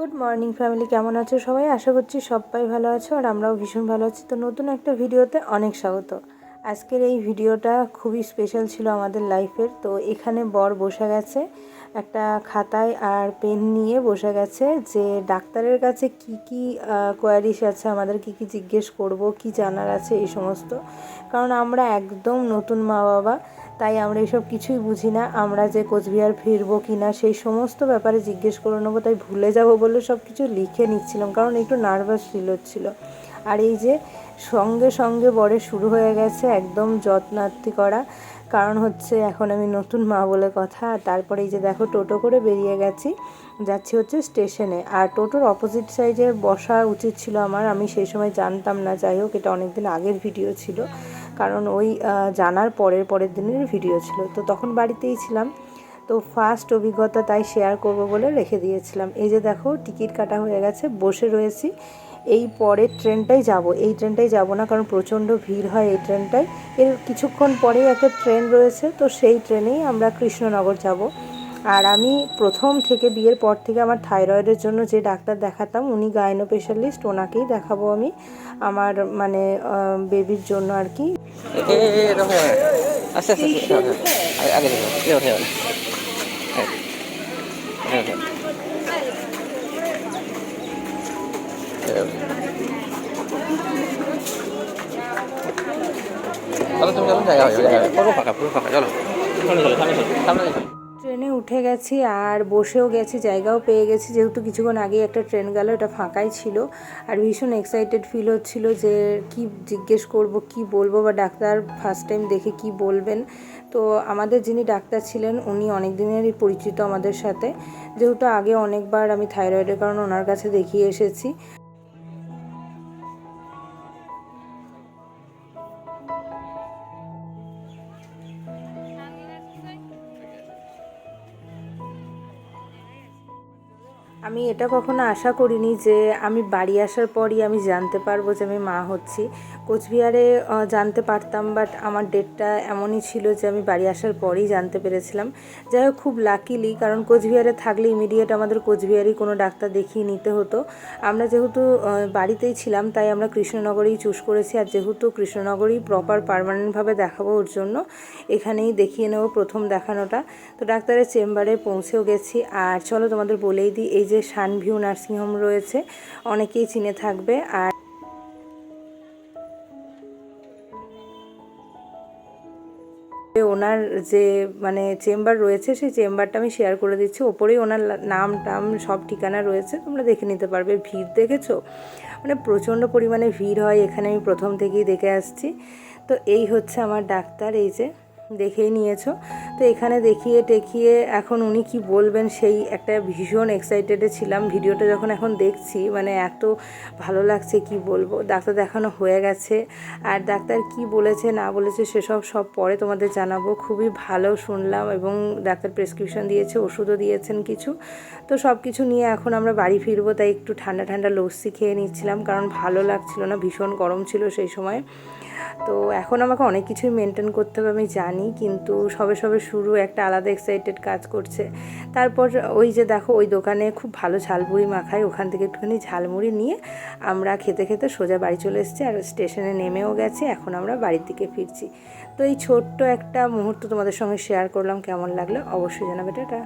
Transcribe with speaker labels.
Speaker 1: Good morning family কেমন আছো সবাই? আশা করছি সবাই ভালো আছো আর আমরাও ভীষণ ভালো আছি। তো নতুন একটা ভিডিওতে অনেক স্বাগত। আজকের এই ভিডিওটা খুবই স্পেশাল ছিল আমাদের লাইফের তো এখানে বর বসে গেছে, একটা খাতায় আর পেন নিয়ে বসে গেছে যে, ডাক্তারের কাছে কি কি কোয়ারিস আছে? আমাদের কি কি জিজ্ঞেস করব? কি জানার আছে? এই সমস্ত। কারণ আমরা একদম নতুন মা বাবা তাই আমরা এসব কিছুই বুঝি না। আমরা যে কোচবিহার ফিরবো কি না সেই সমস্ত ব্যাপারে জিজ্ঞেস করে নেব, তাই ভুলে যাব বলে সব কিছু লিখে নিচ্ছিলাম, কারণ একটু নার্ভাস ফিল হচ্ছিল। আর এই যে সঙ্গে সঙ্গে বরে শুরু হয়ে গেছে একদম যত্নার্থী করা, কারণ হচ্ছে এখন আমি নতুন মা বলে কথা তারপরে এই যে দেখো টোটো করে বেরিয়ে গেছি, যাচ্ছি হচ্ছে স্টেশনে। আর টোটোর অপোজিট সাইডে বসা উচিত ছিল আমার, আমি সেই সময় জানতাম না, যাই হোক এটা অনেকদিন আগের ভিডিও ছিল। কারণ ওই জানার পরের পরের দিনের ভিডিও ছিল। তো তখন বাড়িতেই ছিলাম। তো ফার্স্ট অভিজ্ঞতা তাই শেয়ার করব বলে রেখে দিয়েছিলাম। এই যে দেখো টিকিট কাটা হয়ে গেছে, বসে রয়েছি। এই পরের ট্রেনটাই যাব। এই ট্রেনটাই যাব না, কারণ প্রচণ্ড ভিড় হয় এই ট্রেনটাই এর কিছুক্ষণ পরেই একটা ট্রেন রয়েছে, তো সেই ট্রেনেই আমরা কৃষ্ণনগর যাব। আর আমি প্রথম থেকে বিয়ের পর থেকে আমার থাইরয়েডের জন্য যে ডাক্তার দেখাতাম, উনি গাইনো স্পেশালিস্ট ওনাকেই দেখাবো আমি আমার মানে বেবির জন্য আর কি।
Speaker 2: চলো তুমি চলো জায়গা হয়ে পুরো ফাঁকা পুরো ফাঁকা, চলো। চলো চলো চলো।
Speaker 1: উঠে গেছি আর বসেও গেছি, জায়গাও পেয়ে গেছি। যেহেতু কিছুক্ষণ আগে একটা ট্রেন গেল, এটা ফাঁকাই ছিল। আর ভীষণ এক্সাইটেড ফিল হচ্ছিল যে কি জিজ্ঞেস করব, কি বলব বা ডাক্তার ফার্স্ট টাইম দেখে কি বলবেন। তো আমাদের যিনি ডাক্তার ছিলেন, উনি অনেক দিনেরই পরিচিত আমাদের সাথে। যেহেতু আগে অনেকবার আমি থাইরয়েডের কারণে ওনার কাছে দেখিয়ে এসেছি। আমি এটা কখনো আশা করিনি যে আমি বাড়ি আসার পরই আমি জানতে পারব যে আমি মা হচ্ছি। কোচবিহারে জানতে পারতাম বাট আমার ডেটটা এমনই ছিল যে আমি বাড়ি আসার পরেই জানতে পেরেছিলাম। যাই হোক, খুব লাকিলি কারণ কোচবিহারে থাকলে ইমিডিয়েট আমাদের কোচবিহারেই কোনো ডাক্তার দেখিয়ে নিতে হতো। আমরা যেহেতু বাড়িতেই ছিলাম, তাই আমরা কৃষ্ণনগরেই চুজ করেছি, আর যেহেতু কৃষ্ণনগরেই প্রপার পারমানেন্টভাবে দেখাবো ওর জন্য, এখানেই দেখিয়ে নেব প্রথম দেখানোটা। তো ডাক্তারের চেম্বারে পৌঁছেও গেছি, আর চলো তোমাদের বলেই দিই, এই যে সানভিউ নার্সিংহোম রয়েছে, অনেকেই চিনে থাকবে। আর ওনার যে মানে চেম্বার রয়েছে, সেই চেম্বারটা আমি শেয়ার করে দিচ্ছি। ওপরেই ওনার নাম টাম সব ঠিকানা রয়েছে, তোমরা দেখে নিতে পারবে। ভিড় দেখেছ? মানে প্রচণ্ড পরিমাণে ভিড় হয়, এখানে আমি প্রথম থেকেই দেখে আসছি। তো এই হচ্ছে আমার ডাক্তার, এই যে। দেখেই নিয়েছো। তো এখানে দেখিয়ে টেকিয়ে এখন উনি কি বলবেন সেই একটা ভীষণ এক্সাইটেডে ছিলাম। ভিডিওটা যখন এখন দেখছি মানে এত ভালো লাগছে কি বলব? ডাক্তার দেখানো হয়ে গেছে। আর ডাক্তার কি বলেছে, না বলেছে, সেসব সব পরে তোমাদের জানাব। খুবই ভালো শুনলাম এবং ডাক্তার প্রেসক্রিপশন দিয়েছে, ওষুধও দিয়েছেন কিছু। তো সব কিছু নিয়ে এখন আমরা বাড়ি ফিরবো, তাই একটু ঠান্ডা ঠান্ডা লস্যি খেয়ে নিচ্ছিলাম, কারণ ভালো লাগছিল না, ভীষণ গরম ছিল সেই সময়। তো এখন আমাকে অনেক কিছুই মেনটেন করতে হবে, আমি জানি। কিন্তু সবে সবে শুরু একটা আলাদা এক্সাইটেড কাজ করছে। তারপর ওই যে দেখো, ওই দোকানে খুব ভালো ঝালমুড়ি মাখায়, ওখান থেকে একটুখানি ঝালমুড়ি নিয়ে আমরা খেতে খেতে সোজা বাড়ি চলে এসেছি আর স্টেশনে নেমেও গেছে, এখন আমরা বাড়ির দিকে ফিরছি। তো এই ছোট্ট একটা মুহূর্ত তোমাদের সঙ্গে শেয়ার করলাম, কেমন লাগল অবশ্যই জানাবে এটা